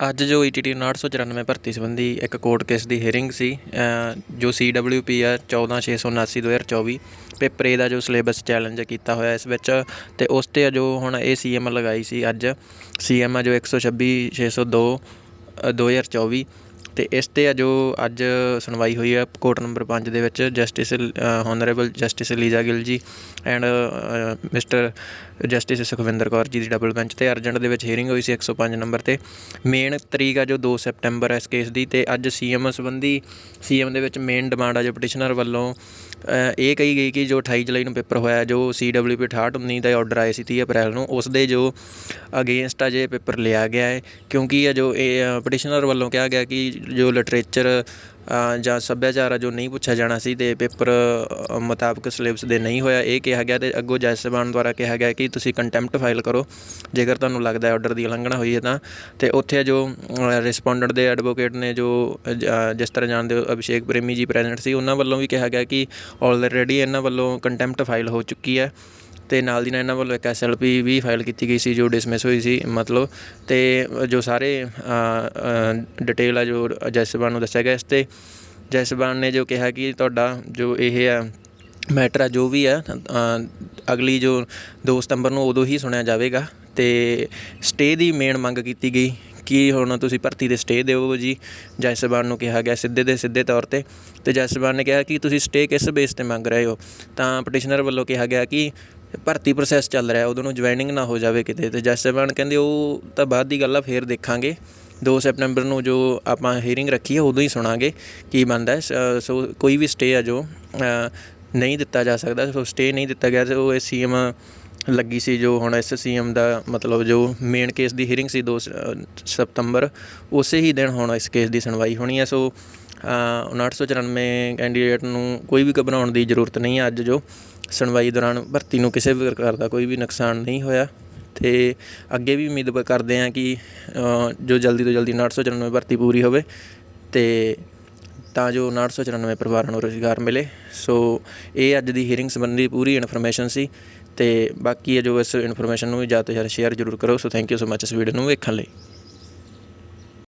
ਅੱਜ ਜੋ E ETT 994 ਭਰਤੀ ਸੰਬੰਧੀ ਇੱਕ ਕੋਰਟ ਕੇਸ ਦੀ ਹੀਅਰਿੰਗ ਸੀ ਅ, ਜੋ CWP ਆ 14679 2024 ਪੇਪਰ A ਦਾ ਜੋ ਸਿਲੇਬਸ ਚੈਲੰਜ ਕੀਤਾ ਹੋਇਆ ਇਸ ਵਿੱਚ ਤੇ ਉਸ ਤੇ ਜੋ ਹੁਣ ਇਹ ਸੀਐਮ ਲਗਾਈ ਸੀ ਅੱਜ ਸੀਐਮ ਆ ਜੋ 126 602 ਅ, 2024 ਅਤੇ ਇਸ ਤੇ ਆ ਜੋ ਅੱਜ ਸੁਣਵਾਈ ਹੋਈ ਹੈ ਕੋਰਟ ਨੰਬਰ ਪੰਜ ਦੇ ਵਿੱਚ justice honourable justice Lisa Gill ji and mister justice Sukhwinder Kaur ji the double bench ਤੇ ਅਰਜੈਂਟ ਦੇ ਵਿੱਚ ਹੀਅਰਿੰਗ ਹੋਈ ਸੀ 105 ਨੰਬਰ ਤੇ। ਮੇਨ ਤਰੀਕ ਆ ਜੋ 2 ਸੈਪਟੈਂਬਰ ਹੈ ਇਸ ਕੇਸ ਦੀ ਅਤੇ ਅੱਜ ਸੀਐਮ ਸੰਬੰਧੀ ਸੀਐਮ ਦੇ ਵਿੱਚ ਮੇਨ ਡਿਮਾਂਡ ਆ ਜੋ ਪਟੀਸ਼ਨਰ ਵੱਲੋਂ ਇਹ ਕਹੀ ਗਈ ਕਿ ਜੋ 28 ਜੁਲਾਈ ਨੂੰ ਪੇਪਰ ਹੋਇਆ, ਜੋ CWP 6819 ਦਾ ਆਰਡਰ ਆਏ ਸੀ 30 ਅਪ੍ਰੈਲ ਨੂੰ ਉਸ ਦੇ ਜੋ ਅਗੇਂਸਟ ਆ, ਜੇ ਪੇਪਰ ਲਿਆ ਗਿਆ ਹੈ। ਕਿਉਂਕਿ ਇਹ ਜੋ ਇਹ ਪਟੀਸ਼ਨਰ ਵੱਲੋਂ ਕਿਹਾ ਗਿਆ ਕਿ ਜੋ ਲਿਟਰੇਚਰ ਜਾਂ ਸੱਭਿਆਚਾਰ ਆ ਜੋ ਨਹੀਂ ਪੁੱਛਿਆ ਜਾਣਾ ਸੀ ਅਤੇ ਪੇਪਰ ਮੁਤਾਬਕ ਸਿਲੇਬਸ ਦੇ ਨਹੀਂ ਹੋਇਆ, ਇਹ ਕਿਹਾ ਗਿਆ ਅਤੇ ਅੱਗੋਂ ਜੱਜ ਸਾਹਿਬਾਨ ਦੁਆਰਾ ਕਿਹਾ ਗਿਆ ਕਿ ਤੁਸੀਂ ਕੰਟੈਂਪਟ ਫਾਈਲ ਕਰੋ। ਜੇਕਰ ਤੁਹਾਨੂੰ ਲੱਗਦਾ ਹੈ ਆਰਡਰ ਦੀ ਉਲੰਘਣਾ ਹੋਈ ਹੈ ਤਾਂ। ਅਤੇ ਉੱਥੇ ਜੋ ਰਿਸਪੋਂਡੈਂਟ ਦੇ ਐਡਵੋਕੇਟ ਨੇ ਜੋ ਜਿਸ ਤਰ੍ਹਾਂ ਜਾਣਦੇ ਹੋ, ਅਭਿਸ਼ੇਕ ਪ੍ਰੇਮੀ ਜੀ ਪ੍ਰੈਜ਼ੈਂਟ ਸੀ, ਉਹਨਾਂ ਵੱਲੋਂ ਵੀ ਕਿਹਾ ਗਿਆ ਕਿ ਆਲਰੇਡੀ ਇਹਨਾਂ ਵੱਲੋਂ ਕੰਟੈਂਪਟ ਫਾਈਲ ਹੋ ਚੁੱਕੀ ਹੈ। ਅਤੇ ਨਾਲ ਦੀ ਨਾਲ ਇਹਨਾਂ ਵੱਲੋਂ ਇੱਕ ਐਸਐਲਪੀ ਵੀ ਫਾਈਲ ਕੀਤੀ ਗਈ ਸੀ, ਜੋ ਡਿਸਮਿਸ ਹੋਈ ਸੀ, ਮਤਲਬ ਅਤੇ ਜੋ ਸਾਰੇ ਡਿਟੇਲ ਆ ਜੋ ਜੈਸਬਾਨ ਨੂੰ ਦੱਸਿਆ ਗਿਆ ਇਸ ਤੇ। ਜੈਸਬਾਨ ਨੇ ਜੋ ਕਿਹਾ ਕਿ ਤੁਹਾਡਾ ਜੋ ਇਹ ਆ ਮੈਟਰ ਆ ਜੋ ਵੀ ਆ ਅਗਲੀ ਜੋ 2 ਸਤੰਬਰ ਨੂੰ ਉਦੋਂ ਹੀ ਸੁਣਿਆ ਜਾਵੇਗਾ। ਤੇ ਸਟੇ ਦੀ ਮੇਨ ਮੰਗ ਕੀਤੀ ਗਈ ਕਿ ਹੁਣ ਤੁਸੀਂ ਭਰਤੀ ਦੇ ਸਟੇ ਦਿਓ ਜੀ, ਜੈਸਬਾਨ ਨੂੰ ਕਿਹਾ ਗਿਆ ਸਿੱਧੇ ਦੇ ਸਿੱਧੇ ਤੌਰ ਤੇ। ਤੇ ਜੈਸਬਾਨ ਨੇ ਕਿਹਾ ਕਿ ਤੁਸੀਂ ਸਟੇ ਕਿਸ ਬੇਸ ਤੇ ਮੰਗ ਰਹੇ ਹੋ? ਤਾਂ ਪਟੀਸ਼ਨਰ ਵੱਲੋਂ ਕਿਹਾ ਗਿਆ ਕਿ ਭਰਤੀ ਪ੍ਰੋਸੈਸ ਚੱਲ ਰਿਹਾ ਉਦੋਂ ਨੂੰ ਜੁਆਇਨਿੰਗ ਨਾ ਹੋ ਜਾਵੇ ਕਿਤੇ। ਤੇ ਜੱਜ ਸਾਹਿਬਾਨ ਕਹਿੰਦੇ ਉਹ ਤਾਂ ਬਾਅਦ ਦੀ ਗੱਲ ਆ ਫੇਰ ਦੇਖਾਂਗੇ। 2 ਸੈਪਟੈਂਬਰ ਨੂੰ ਜੋ ਆਪਾਂ ਹੀਅਰਿੰਗ ਰੱਖੀ ਹੈ ਉਦੋਂ ਹੀ ਸੁਣਾਂਗੇ ਕੀ ਬਣਦਾ ਸ- ਸੋ ਕੋਈ ਵੀ ਸਟੇ ਆ ਜੋ ਨਹੀਂ ਦਿੱਤਾ ਜਾ ਸਕਦਾ। ਸੋ ਸਟੇ ਨਹੀਂ ਦਿੱਤਾ ਗਿਆ ਤੇ ਉਹ ਇਹ ਸੀਐਮ ਲੱਗੀ ਸੀ ਜੋ ਹੁਣ ਇਸ ਸੀਐਮ ਦਾ ਮਤਲਬ ਜੋ ਮੇਨ ਕੇਸ ਦੀ ਹੀਅਰਿੰਗ ਸੀ 2 ਸਤੰਬਰ ਉਸੇ ਹੀ ਦਿਨ ਹੁਣ ਇਸ ਕੇਸ ਦੀ ਸੁਣਵਾਈ ਹੋਣੀ ਹੈ ਸੋ ਅ, 5994 ਕੈਂਡੀਡੇਟ ਨੂੰ ਕੋਈ ਵੀ ਘਬਰਾਉਣ ਦੀ ਜ਼ਰੂਰਤ ਨਹੀਂ ਹੈ ਅੱਜ ਜੋ। ਸੁਣਵਾਈ ਦੌਰਾਨ ਭਰਤੀ ਨੂੰ ਕਿਸੇ ਵੀ ਪ੍ਰਕਾਰ ਦਾ ਕੋਈ ਵੀ ਨੁਕਸਾਨ ਨਹੀਂ ਹੋਇਆ ਅਤੇ ਅੱਗੇ ਵੀ ਉਮੀਦ ਕਰਦੇ ਹਾਂ ਕਿ ਜੋ ਜਲਦੀ ਤੋਂ ਜਲਦੀ 994 ਭਰਤੀ ਪੂਰੀ ਹੋਵੇ ਅਤੇ ਤਾਂ ਜੋ 994 ਪਰਿਵਾਰਾਂ ਨੂੰ ਰੁਜ਼ਗਾਰ ਮਿਲੇ। ਸੋ ਇਹ ਅੱਜ ਦੀ ਹੀਅਰਿੰਗ ਸੰਬੰਧੀ ਪੂਰੀ ਇਨਫੋਰਮੇਸ਼ਨ ਸੀ ਅਤੇ ਬਾਕੀ ਇਹ ਜੋ ਇਸ ਇਨਫੋਰਮੇਸ਼ਨ ਨੂੰ ਵੀ ਜ਼ਿਆਦਾ ਤੋਂ ਜ਼ਿਆਦਾ ਸ਼ੇਅਰ ਜ਼ਰੂਰ ਕਰੋ। ਸੋ ਥੈਂਕ ਯੂ ਸੋ ਮੱਚ ਇਸ ਵੀਡੀਓ ਨੂੰ ਵੇਖਣ ਲਈ।